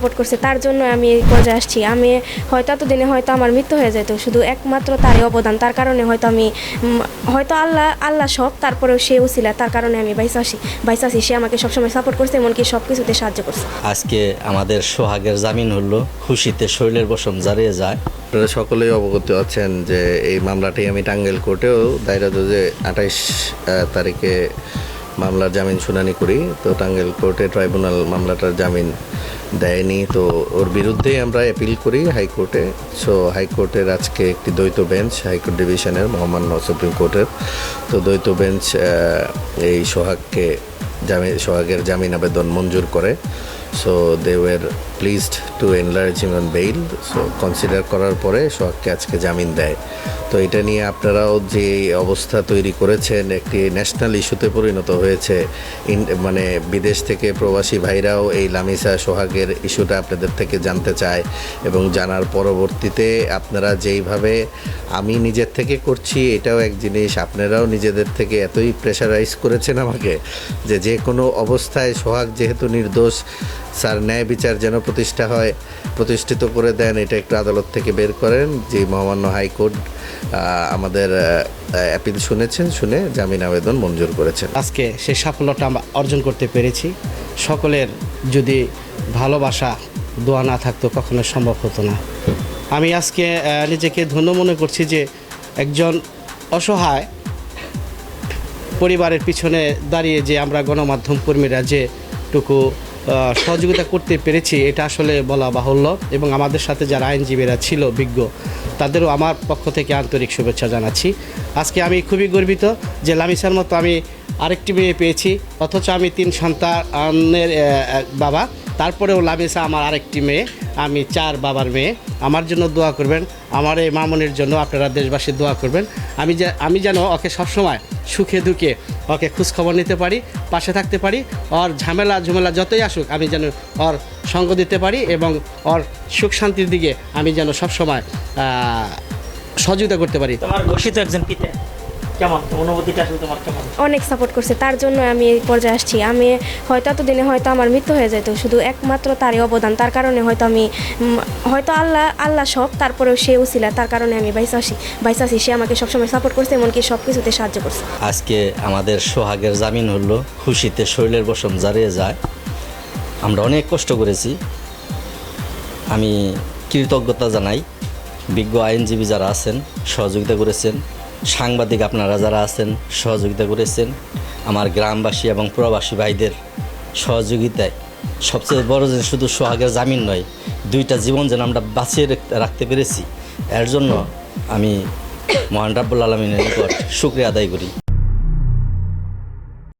Support করছে তার জন্য আমি এই পর্যায়ে আসছি। আমি হয়তো এতদিনে হয়তো আমার মৃত্যু হয়ে যেত শুধু একমাত্র তারই অবদান তার কারণে হয়তো আমি হয়তো আল্লাহ আল্লাহ সব তারপরেও সে উছিলা তার কারণে আমি বাইসা আসি বাইসা আসি সে আমাকে সবসময় সাপোর্ট করছে এমনকি সব কিছুতে সাহায্য করছে। আজকে আমাদের সোহাগের জামিন হলো খুশিতে শরীরের বসন জারিয়ে যায়। আপনারা সকলেই অবগত আছেন যে এই মামলাটি আমি টাঙ্গাইল কোর্টেও দায়রা জজে আঠাইশ তারিখে মামলার জামিন শুনানি করি। তো টাঙ্গেল কোর্টে ট্রাইব্যুনাল মামলাটার জামিন দেয়নি। তো ওর বিরুদ্ধেই আমরা অ্যাপিল করি হাইকোর্টে। সো হাইকোর্টের আজকে একটি দ্বৈত বেঞ্চ হাইকোর্ট ডিভিশনের মহামান্য সুপ্রিম কোর্টের। তো দ্বৈত বেঞ্চ এই সোহাগকে জামিন সোহাগের জামিন আবেদন মঞ্জুর করে। So they were pleased to enlarge him on bail so consider করার পরে সোহাগকে আজকে জামিন দেয়। তো, এটা নিয়ে আপনারাও যে অবস্থা তৈরি করেছেন, একটি ন্যাশনাল ইস্যুতে পরিণত হয়েছে। মানে বিদেশ থেকে প্রবাসী ভাইরাও এই লামিসা সোহাগের ইস্যুটা আপনাদের থেকে জানতে চায় এবং জানার পরবর্তীতে আপনারা যেইভাবে আমি নিজের থেকে করছি, এটাও এক জিনিস। আপনারাও নিজেদের থেকে এতই প্রেশারাইজ করেছেন আমাকে যে যে কোনো অবস্থায় সোহাগ যেহেতু নির্দোষ স্যার ন্যায় বিচার যেন প্রতিষ্ঠা হয়, প্রতিষ্ঠিত করে দেন, এটা একটু আদালত থেকে বের করেন। যে মহামান্য হাইকোর্ট আমাদের অ্যাপিল শুনেছেন, শুনে জামিন আবেদন মঞ্জুর করেছেন। আজকে সেই সাফল্যটা আমরা অর্জন করতে পেরেছি। সকলের যদি ভালোবাসা, দোয়া না থাকতো কখনো সম্ভব হতো না। আমি আজকে নিজেকে ধন্য মনে করছি যে একজন অসহায় পরিবারের পিছনে দাঁড়িয়ে যে আমরা গণমাধ্যম কর্মীরা যেটুকু সহযোগিতা করতে পেরেছি, এটা আসলে বলা বাহুল্য। এবং আমাদের সাথে যারা আইনজীবীরা ছিল, বিজ্ঞ, তাদেরও আমার পক্ষ থেকে আন্তরিক শুভেচ্ছা জানাচ্ছি। আজকে আমি খুবই গর্বিত যে লামিসার মতো আমি আরেকটি মেয়ে পেয়েছি, অথচ আমি তিন সন্তানের বাবা। তারপরেও লামিসা আমার আরেকটি মেয়ে, আমি চার বাবার মেয়ে। আমার জন্য দোয়া করবেন, আমার এই মামনের জন্য আপনারা দেশবাসী দোয়া করবেন। আমি যে, আমি যেন ওকে সবসময় সুখে দুঃখে ওকে খোঁজখবর নিতে পারি, পাশে থাকতে পারি, ওর ঝামেলা ঝুমেলা যতই আসুক, আমি যেন ওর সঙ্গ দিতে পারি এবং ওর সুখ শান্তির দিকে আমি যেন সবসময় সহযোগিতা করতে পারি। ঘোষিত একজন পিতা। কেমন? অনুভূতিটা আসলে তোমার কেমন? অনেক সাপোর্ট করছে তার জন্য আমি এই পর্যায়ে আসছি। আমি হয়তো এতদিনে হয়তো আমার মৃত্যু হয়ে যেত শুধু একমাত্র তারই অবদান। তার কারণে হয়তো আমি হয়তো আল্লাহ আল্লাহ সব তারপরেও সে উছিলা তার কারণে আমি বাইসা আসি বাইসা আসি। সে আমাকে সবসময় সাপোর্ট করছে এমনকি সব কিছুতে সাহায্য করছে। আজকে আমাদের সোহাগের জামিন হলো খুশিতে শরীরের বসন জারিয়ে যায়। আমরা অনেক কষ্ট করেছি। আমি কৃতজ্ঞতা জানাই। বিজ্ঞ আইনজীবী যারা আছেন সহযোগিতা করেছেন। সাংবাদিক আপনারা যারা আছেন, সহযোগিতা করেছেন, আমার গ্রামবাসী এবং প্রবাসী ভাইদের সহযোগিতায়। সবচেয়ে বড় যে শুধু সোহাগের জামিন নয়, দুইটা জীবন যেন আমরা বাঁচিয়ে রাখ- রাখতে পেরেছি। এর জন্য আমি মহান রাব্বুল আলমিনের নিকট শুক্রিয়া আদায় করি।